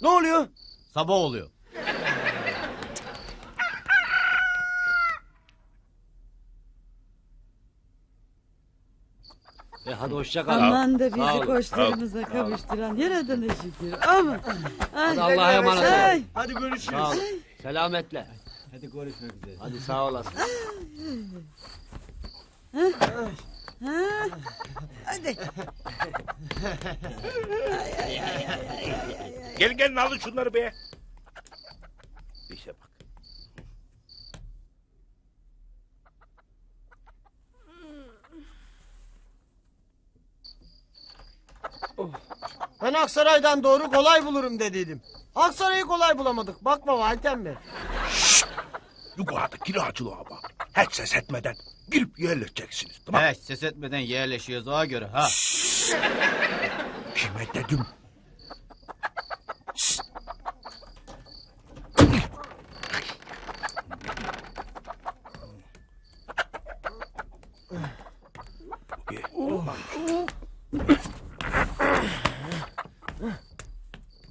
Ne oluyor? Sabah oluyor. E hadi hoşça kal. Aman da bizi ol, koçlarımıza kavuşturan yaradana şükür. Aman. Ay, Hadi Allah'a emanet Ay. olun. Hadi görüşürüz. Sağ ol. Selametle. Hadi görüşmek üzere. Hadi sağ olasın. Ha, Hadi. Gelin gelin alın şunları be. İşe bak. Ben Aksaray'dan doğru kolay bulurum dediydim. Aksaray'ı kolay bulamadık. Bakma Valtem Bey. Yukarıda kiracılığa bak. Hiç ses etmeden girip yerleşeceksiniz. Tamam. Evet ses etmeden yerleşiyoruz ona göre ha. Kime dedim?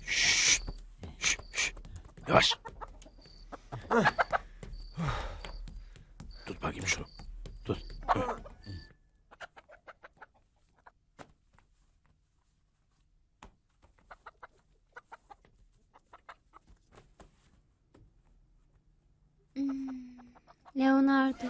Şşt, şşt, şşt. Yavaş. Tut bakayım şunu. Tut. Leonardo.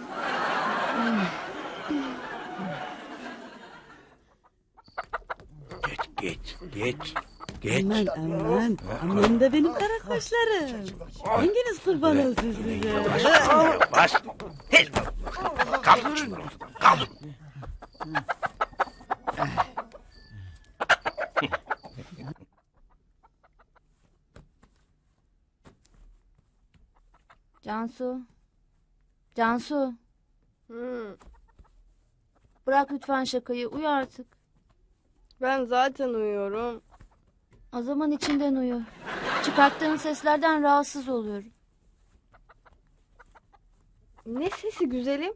Geç, geç, geç. Aman aman. Aman da benim kara kaşlarım. Hanginiz kurban olsun size. Yavaş, yavaş. Hiç. Kaldır ortadan. Kaldır. Cansu. Cansu. Bırak lütfen şakayı. Uyu artık. Ben zaten uyuyorum. O zaman içinden uyu. Çıkarttığın seslerden rahatsız oluyorum. Ne sesi güzelim?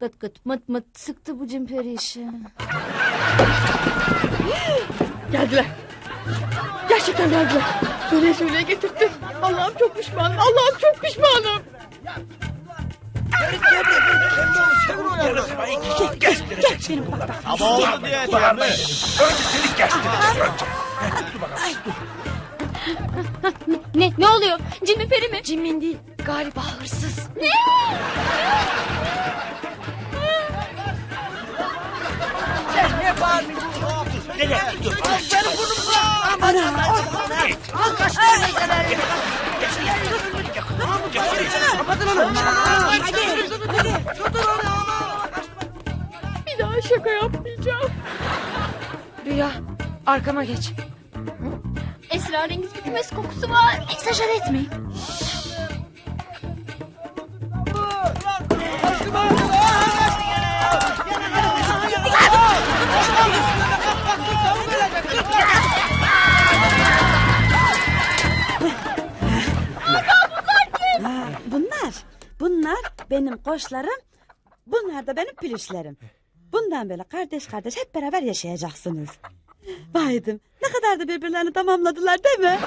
Gıt gıt mıt mıt sıktı bu cimperi işi. Geldiler. Gerçekten geldiler. Söyleye söyleye getirdi. Allah'ım çok pişmanım. Allah'ım çok pişmanım. Geçtireceksin bunları. Sabah oldu diye Bağırma. şey Önce seni geçtireceğiz önce. Dur bakalım. Dur. Ne? Ne oluyor? Cimri peri mi? Cimin değil. Galiba hırsız. Nereye gidiyorsun? Bir daha şaka yapmayacağım. Rüya arkama geç. Esrarengiz bir kümes kokusu var. Eksajere etmeyin. Bunlar, bunlar benim koçlarım. Bunlar da benim pülüşlerim. Bundan böyle kardeş kardeş hep beraber yaşayacaksınız. Vaydım ne kadar da birbirlerini tamamladılar değil mi?